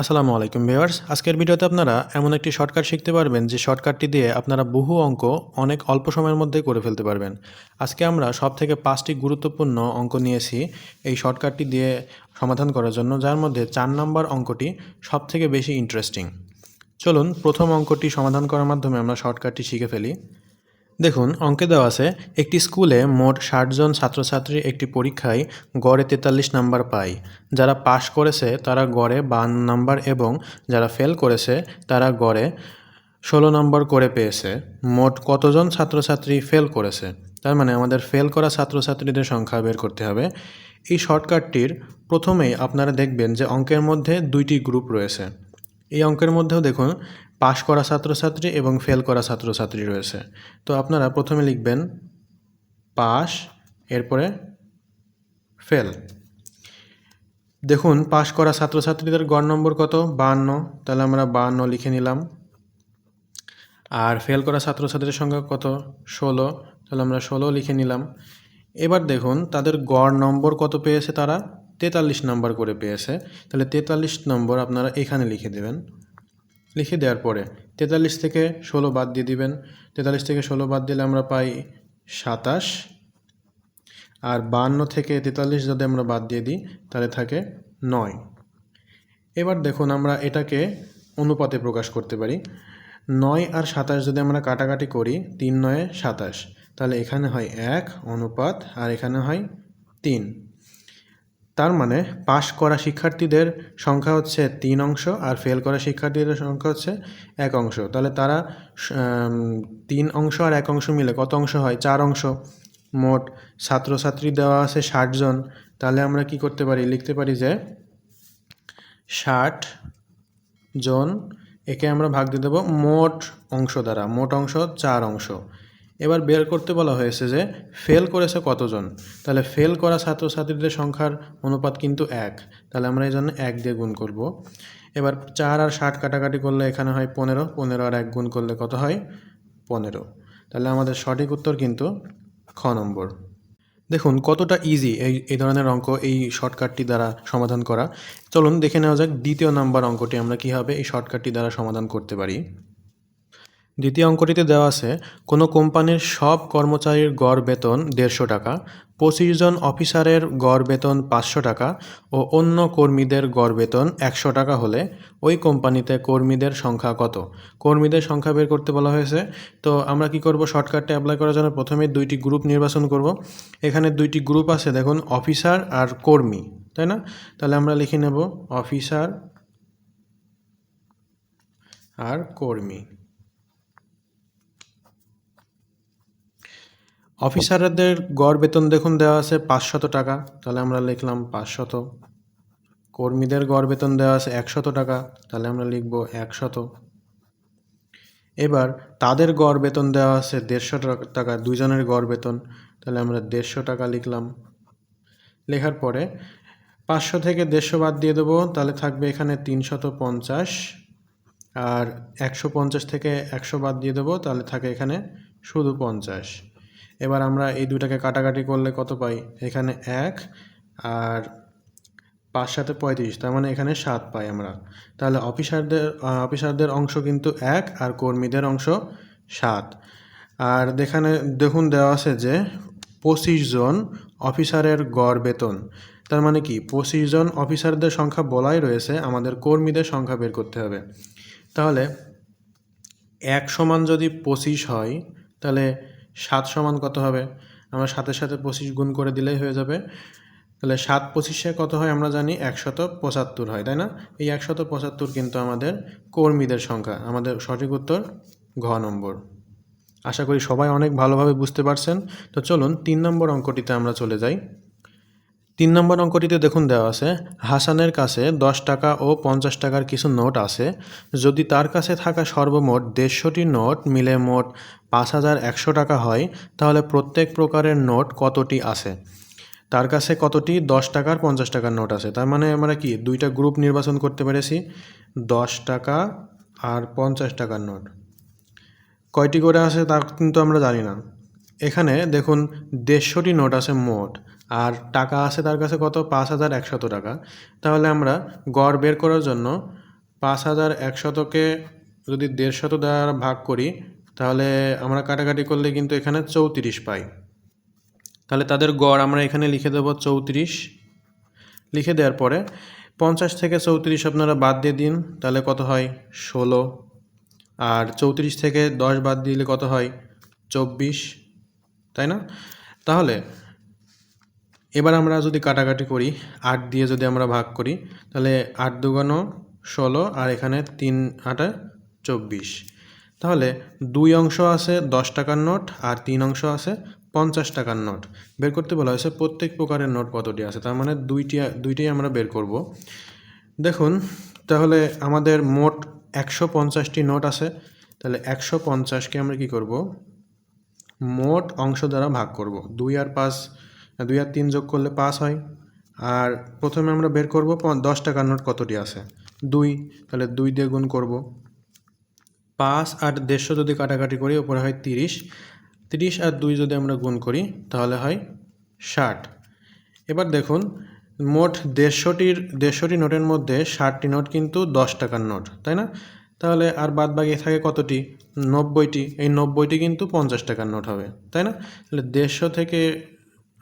আসসালামু আলাইকুম ভিউয়ার্স। আজকের ভিডিওতে আপনারা এমন একটি শর্টকাট শিখতে পারবেন, যে শর্টকাটটি দিয়ে আপনারা বহু অঙ্ক অনেক অল্প সময়ের মধ্যে করে ফেলতে পারবেন। আজকে আমরা সব থেকে পাঁচটি গুরুত্বপূর্ণ অঙ্ক নিয়েছি এই শর্টকাটটি দিয়ে সমাধান করার জন্য, যার মধ্যে চার নম্বর অঙ্কটি সব থেকে বেশি ইন্টারেস্টিং চলুন প্রথম অঙ্কটি সমাধান করার মাধ্যমে আমরা শর্টকাটটি শিখে ফেলি। দেখুন, অঙ্কে দেওয়া আছে, একটি স্কুলে মোট ষাটজন ছাত্রছাত্রী একটি পরীক্ষায় গড়ে তেতাল্লিশ নাম্বার পায়। যারা পাশ করেছে, তারা গড়ে বান্ন নাম্বার এবং যারা ফেল করেছে, তারা গড়ে ষোলো নম্বর করে পেয়েছে। মোট কতজন ছাত্রছাত্রী ফেল করেছে? তার মানে আমাদের ফেল করা ছাত্রছাত্রীদের সংখ্যা বের করতে হবে। এই শর্টকাটটির প্রথমেই আপনারা দেখবেন যে অঙ্কের মধ্যে দুইটি গ্রুপ রয়েছে। এই অঙ্কের মধ্যেও দেখুন পাশ করা ছাত্রছাত্রী এবং ফেল করা ছাত্রছাত্রী রয়েছে। তো আপনারা প্রথমে লিখবেন পাস এরপরে ফেল। দেখুন, পাশ করা ছাত্রছাত্রীদের গড় নম্বর কত? বাহান্ন। তাহলে আমরা বাহান্ন লিখে নিলাম। আর ফেল করা ছাত্রছাত্রীর সংখ্যা কত? ষোলো। তাহলে আমরা ষোলো লিখে নিলাম। এবার দেখুন, তাদের গড় নম্বর কত পেয়েছে তারা? তেতাল্লিশ নম্বর করে পেয়েছে। তাহলে তেতাল্লিশ নম্বর আপনারা এখানে লিখে দেবেন। লিখে দেওয়ার পরে তেতাল্লিশ থেকে ষোলো বাদ দিয়ে দিবেন। তেতাল্লিশ থেকে ষোলো বাদ দিলে আমরা পাই সাতাশ। আর বান্ন থেকে তেতাল্লিশ যদি আমরা বাদ দিয়ে দিই, তাহলে থাকে নয়। এবার দেখুন আমরা এটাকে অনুপাতে প্রকাশ করতে পারি। নয় আর সাতাশ যদি আমরা কাটাকাটি করি, তিন নয়ে সাতাশ, তাহলে এখানে হয় এক অনুপাত আর এখানে হয় তিন। তার মানে পাশ করা শিক্ষার্থীদের সংখ্যা হচ্ছে তিন অংশ আর ফেল করা শিক্ষার্থীদের সংখ্যা হচ্ছে এক অংশ। তাহলে তারা তিন অংশ আর এক অংশ মিলে কত অংশ হয়? চার অংশ। মোট ছাত্রছাত্রী দেওয়া আছে ষাট জন। তাহলে আমরা কি করতে পারি? লিখতে পারি যে ষাট জন, একে আমরা ভাগ দিয়ে দেবো মোট অংশ দ্বারা। মোট অংশ চার অংশ। এবার বের করতে বলা হয়েছে যে ফেল করেছে কতজন? তাহলে ফেল করা ছাত্রছাত্রীদের সংখ্যার অনুপাত কিন্তু এক। তাহলে আমরা এই জন্য এক দিয়ে গুণ করব। এবার চার আর ষাট কাটাকাটি করলে এখানে হয় পনেরো। পনেরো আর এক গুণ করলে কত হয়? পনেরো। তাহলে আমাদের সঠিক উত্তর কিন্তু খ নম্বর। দেখুন, কতটা ইজি এই এই ধরনের অঙ্ক, এই শর্টকাটটি দ্বারা সমাধান করা। চলুন দেখে নেওয়া যাক দ্বিতীয় নাম্বার অঙ্কটি আমরা কীভাবে এই শর্টকাটটি দ্বারা সমাধান করতে পারি। দ্বিতীয় অঙ্কটিতে দেওয়া আছে, কোনো কোম্পানির সব কর্মচারীর গড় বেতন দেড়শো টাকা, পঁচিশ জন অফিসারের গড় বেতন পাঁচশো টাকা ও অন্য কর্মীদের গড় বেতন একশো টাকা হলে ওই কোম্পানিতে কর্মীদের সংখ্যা কত? কর্মীদের সংখ্যা বের করতে বলা হয়েছে। তো আমরা কি করব? শর্টকাটটা অ্যাপ্লাই করার জন্য প্রথমে দুইটি গ্রুপ নির্বাচন করব। এখানে দুইটি গ্রুপ আছে, দেখুন, অফিসার আর কর্মী, তাই না? তাহলে আমরা লিখে নেব, অফিসার আর কর্মী। অফিসারদের গড় বেতন দেখুন দেওয়া আছে পাঁচশত টাকা। তাহলে আমরা লিখলাম পাঁচশত। কর্মীদের গড় বেতন দেওয়া আছে একশত টাকা। তাহলে আমরা লিখব একশত। এবার তাদের গড় বেতন দেওয়া আছে দেড়শো টাকা দুজনের গড় বেতন। তাহলে আমরা দেড়শো টাকা লিখলাম। লেখার পরে পাঁচশো থেকে দেড়শো বাদ দিয়ে দেবো। তাহলে থাকবে এখানে তিনশত পঞ্চাশ। আর একশো পঞ্চাশ থেকে একশো বাদ দিয়ে দেবো। তাহলে থাকে এখানে শুধু পঞ্চাশ। এবার আমরা এই দুটাকে কাটাকাটি করলে কত পাই? এখানে এক আর পাঁচ সাথে পঁয়ত্রিশ, তার মানে এখানে সাত পাই আমরা। তাহলে অফিসারদের অফিসারদের অংশ কিন্তু এক আর কর্মীদের অংশ সাত। আর দেখানে দেখুন দেওয়া আছে যে পঁচিশ জন অফিসারের গড় বেতন। তার মানে কি? পঁচিশ জন অফিসারদের সংখ্যা বলাই রয়েছে, আমাদের কর্মীদের সংখ্যা বের করতে হবে। তাহলে এক সমান যদি পঁচিশ হয়, তাহলে সাত সমান কত হবে? আমরা সাথে সাথে পঁচিশ গুণ করে দিলেই হয়ে যাবে। তাহলে সাত পঁচিশে কত হয় আমরা জানি? একশত পঁচাত্তর হয়, তাই না? এই একশত পঁচাত্তর কিন্তু আমাদের কর্মীদের সংখ্যা, আমাদের সঠিক উত্তর ঘ নম্বর। আশা করি সবাই অনেক ভালোভাবে বুঝতে পারছেন। তো চলুন, তিন নম্বর অঙ্কটিতে আমরা চলে যাই। তিন নম্বর অঙ্কটিতে দেখুন দেওয়া আছে, হাসানের কাছে দশ টাকা ও পঞ্চাশ টাকার কিছু নোট আছে। যদি তার কাছে থাকা সর্বমোট দেড়শোটি নোট মিলে মোট পাঁচ হাজার একশো টাকা হয়, তাহলে প্রত্যেক প্রকারের নোট কতটি আছে? তার কাছে কতটি? দশ টাকার পঞ্চাশ টাকার নোট আছে। তার মানে আমরা কি, দুইটা গ্রুপ নির্বাচন করতে পেরেছি। দশ টাকা আর পঞ্চাশ টাকার নোট। কয়টি করে আছে তা কিন্তু আমরা জানি না। এখানে দেখুন, দেড়শোটি নোট আছে মোট, আর টাকা আছে তার কাছে কত? পাঁচ হাজার একশত টাকা। তাহলে আমরা গড় বের করার জন্য পাঁচ হাজার একশতকে যদি দেড়শত দ্বারা ভাগ করি তাহলে আমরা কাটাকাটি করলে কিন্তু এখানে চৌত্রিশ পাই। তাহলে তাদের গড় আমরা এখানে লিখে দেবো চৌত্রিশ। লিখে দেওয়ার পরে পঞ্চাশ থেকে চৌত্রিশ আপনারা বাদ দিয়ে দিন, তাহলে কত হয়? ষোলো। আর চৌত্রিশ থেকে দশ বাদ দিলে কত হয়? চব্বিশ। তাই না? তাহলে এবার আমরা যদি কাটাকাটি করি, আট দিয়ে যদি আমরা ভাগ করি, তাহলে আট দুগুণ ষোলো আর এখানে তিন আটা চব্বিশ। তাহলে দুই অংশ আছে দশ টাকার নোট আর তিন অংশ আছে পঞ্চাশ টাকার নোট। বের করতে বলা হয়েছে প্রত্যেক প্রকারের নোট কতটি আছে? তার মানে দুইটি, দুইটাই আমরা বের করব। দেখুন, তাহলে আমাদের মোট একশো পঞ্চাশটি নোট আছে। তাহলে একশো পঞ্চাশকে আমরা কি করব? মোট অংশ দ্বারা ভাগ করব। দুই আর পাঁচ, দুই আর তিন যোগ করলে পাঁচ হয়। আর প্রথমে আমরা বের করব দশ টাকার নোট কতটি আছে? দুই। তাহলে দুই দিয়ে গুণ করব। পাঁচ আর দেড়শো যদি কাটাকাটি করি, ওপরে হয় তিরিশ। তিরিশ আর দুই যদি আমরা গুণ করি, তাহলে হয় ষাট। এবার দেখুন, মোট দেড়শোটির, দেড়শোটি নোটের মধ্যে ষাটটি নোট কিন্তু দশ টাকার নোট, তাই না? তাহলে আর বাদ বাকি থাকে কতটি? নব্বইটি। এই নব্বইটি কিন্তু পঞ্চাশ টাকার নোট হবে, তাই না? তাহলে দেড়শো থেকে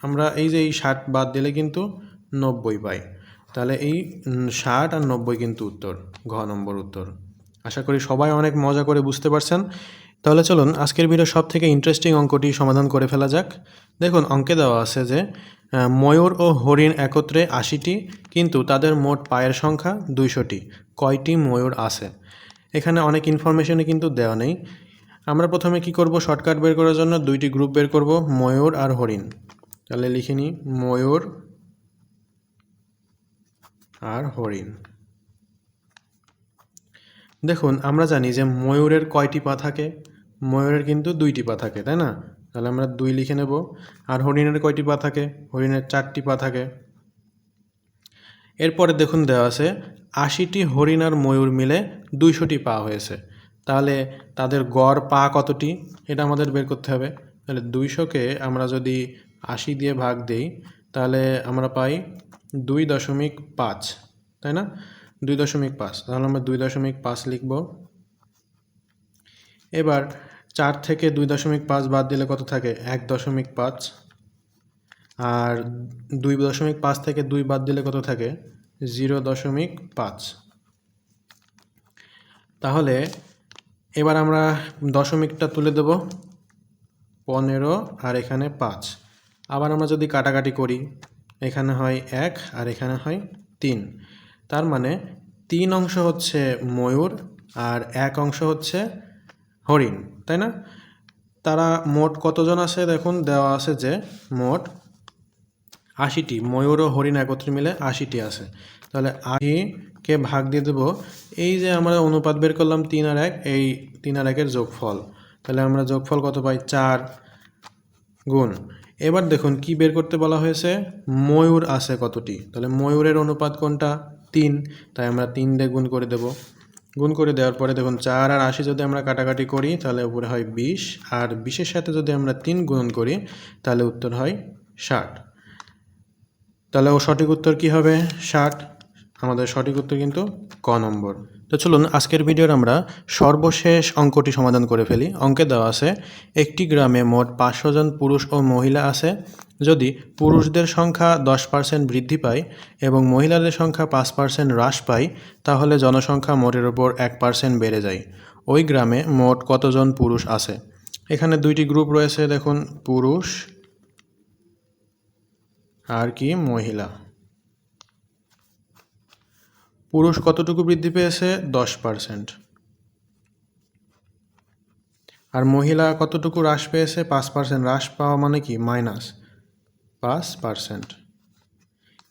আমরা এই যে এই ষাট বাদ দিলে কিন্তু নব্বই পাই। তাহলে এই ষাট আর নব্বই কিন্তু উত্তর, ঘ নম্বর উত্তর। আশা করি সবাই অনেক মজা করে বুঝতে পারছেন। তাহলে চলুন, আজকের ভিডিও সব থেকে ইন্টারেস্টিং অঙ্কটি সমাধান করে ফেলা যাক। দেখুন, অঙ্কে দেওয়া আছে যে ময়ূর ও হরিণ একত্রে আশিটি, কিন্তু তাদের মোট পায়ের সংখ্যা দুইশোটি। কয়টি ময়ূর আছে? এখানে অনেক ইনফরমেশনই কিন্তু দেওয়া নেই। আমরা প্রথমে কি করব? শর্টকাট বের করার জন্য দুইটি গ্রুপ বের করব, ময়ূর আর হরিণ। তাহলে লিখে নিই, ময়ূর আর হরিণ। দেখুন, আমরা জানি যে ময়ূরের কয়টি পা থাকে? ময়ূরের কিন্তু দুইটি পা থাকে, তাই না? তাহলে আমরা দুই লিখে নেব। আর হরিণের কয়টি পা থাকে? হরিণের চারটি পা থাকে। এরপরে দেখুন, দেওয়া আছে, আশিটি হরিণ আর ময়ূর মিলে দুইশোটি পা হয়েছে। তাহলে তাদের গড় পা কতটি? এটা আমাদের বের করতে হবে। তাহলে দুইশোকে আমরা যদি আশি দিয়ে ভাগ দেই, তাহলে আমরা পাই দুই দশমিক পাঁচ, তাই না? দুই দশমিক পাঁচ, তাহলে আমরা দুই দশমিক পাঁচ লিখব। এবার চার থেকে দুই দশমিক পাঁচ বাদ দিলে কত থাকে? এক দশমিক পাঁচ। আর দুই দশমিক পাঁচ থেকে দুই বাদ দিলে কত থাকে? জিরো দশমিক পাঁচ। তাহলে এবার আমরা দশমিকটা তুলে দেব। পনেরো আর এখানে পাঁচ। আবার আমরা যদি কাটাকাটি করি, এখানে হয় এক আর এখানে হয় তিন। তার মানে তিন অংশ হচ্ছে ময়ূর আর এক অংশ হচ্ছে হরিণ, তাই না? তারা মোট কতজন আছে দেখুন? দেওয়া আছে যে মোট আশিটি, ময়ূর ও হরিণ একত্রে মিলে আশিটি আছে। তাহলে আশিকে ভাগ দিয়ে দেবো, এই যে আমরা অনুপাত বের করলাম তিন আর এক, এই তিন আর একের যোগফল। তাহলে আমরা যোগফল কত পাই? চার গুণ। এবার দেখুন কি বের করতে বলা হয়েছে? ময়ূর আছে কতটি? তাহলে ময়ূরের অনুপাত কোনটা? তিন, তাই আমরা তিন দিয়ে গুণ করে দেব। গুণ করে দেওয়ার পরে দেখুন, চার আর আশি যদি আমরা কাটাকাটি করি, তাহলে উপরে হয় বিশ। আর বিশের সাথে যদি আমরা তিন গুণ করি, তাহলে উত্তর হয় ষাট। তাহলে ও সঠিক উত্তর কি হবে? ষাট। আমাদের সঠিক উত্তর কিন্তু ক নম্বর। তো চলুন, আজকের ভিডিওর আমরা সর্বশেষ অঙ্কটি সমাধান করে ফেলি। অঙ্কে দেওয়া আছে, একটি গ্রামে মোট পাঁচশো জন পুরুষ ও মহিলা আছে। যদি পুরুষদের সংখ্যা দশ পার্সেন্ট বৃদ্ধি পায় এবং মহিলাদের সংখ্যা পাঁচ পার্সেন্ট হ্রাস পায়, তাহলে জনসংখ্যা মোটের ওপর এক পার্সেন্ট বেড়ে যায়। ওই গ্রামে মোট কতজন পুরুষ আছে? এখানে দুইটি গ্রুপ রয়েছে, দেখুন, পুরুষ আর কি মহিলা। পুরুষ কতটুকু বৃদ্ধি পেয়েছে? দশ পার্সেন্ট আর মহিলা কতটুকু হ্রাস পেয়েছে? পাঁচ পার্সেন্ট হ্রাস পাওয়া মানে কি? মাইনাস পাঁচ পার্সেন্ট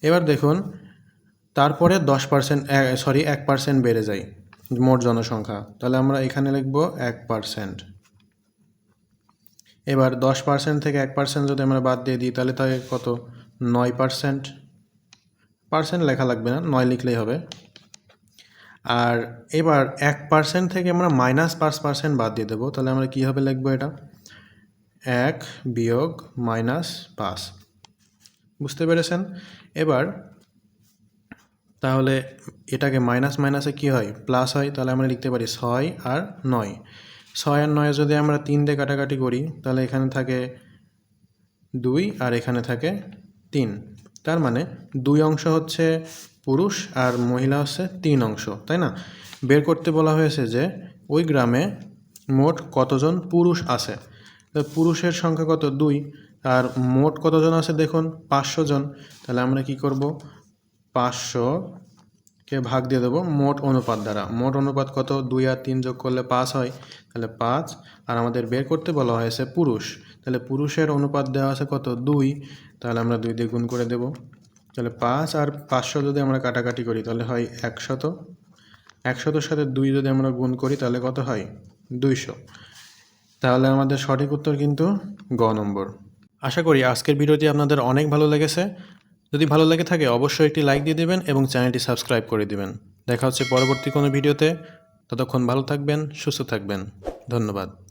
এবার দেখুন, তারপরে দশ পার্সেন্ট সরি এক পার্সেন্ট বেড়ে যায় মোট জনসংখ্যা। তাহলে আমরা এখানে লিখব এক পার্সেন্ট এবার দশ পার্সেন্ট থেকে এক পার্সেন্ট যদি আমরা বাদ দিয়ে দিই, তাহলে তাই কত? নয় পার্সেন্ট পার্সেন্ট লেখা লাগবে না, নয় লিখলেই হবে। আর এবার এক পার্সেন্ট থেকে আমরা মাইনাস পাঁচ পার্সেন্ট বাদ দিয়ে দেবো, তাহলে আমরা কীভাবে লিখব এটা? এক বিয়োগ মাইনাস পাঁচ। বুঝতে পেরেছেন? এবার তাহলে এটাকে মাইনাস মাইনাসে কি হয়? প্লাস হয়, তাহলে আমরা লিখতে পারি ছয় আর নয়। ছয় আর নয় যদি আমরা তিন দিয়ে কাটাকাটি করি, তাহলে এখানে থাকে দুই আর এখানে থাকে তিন। তার মানে দুই অংশ হচ্ছে পুরুষ আর মহিলা হচ্ছে তিন অংশ, তাই না? বের করতে বলা হয়েছে যে ওই গ্রামে মোট কতজন পুরুষ আছে? পুরুষের সংখ্যা কত? দুই। আর মোট কতজন আছে দেখুন? পাঁচশো জন। তাহলে আমরা কি করব? পাঁচশো কে ভাগ দিয়ে দেবো মোট অনুপাত দ্বারা। মোট অনুপাত কত? দুই আর তিন যোগ করলে পাঁচ হয়। তাহলে পাঁচ। আর আমাদের বের করতে বলা হয়েছে পুরুষ। তাহলে পুরুষের অনুপাত দেওয়া আছে কত? দুই। তাহলে আমরা দুই দিয়ে গুণ করে দেব। তাহলে পাঁচ আর পাঁচশো যদি আমরা কাটাকাটি করি, তাহলে হয় একশত। একশতর সাথে দুই যদি আমরা গুণ করি, তাহলে কত হয়? দুইশো। তাহলে আমাদের সঠিক উত্তর কিন্তু গ নম্বর। আশা করি আজকের ভিডিওটি আপনাদের অনেক ভালো লেগেছে। যদি ভালো লেগে থাকে, অবশ্যই একটি লাইক দিয়ে দেবেন এবং চ্যানেলটি সাবস্ক্রাইব করে দেবেন। দেখা হচ্ছে পরবর্তী কোনো ভিডিওতে। ততক্ষণ ভালো থাকবেন, সুস্থ থাকবেন। ধন্যবাদ।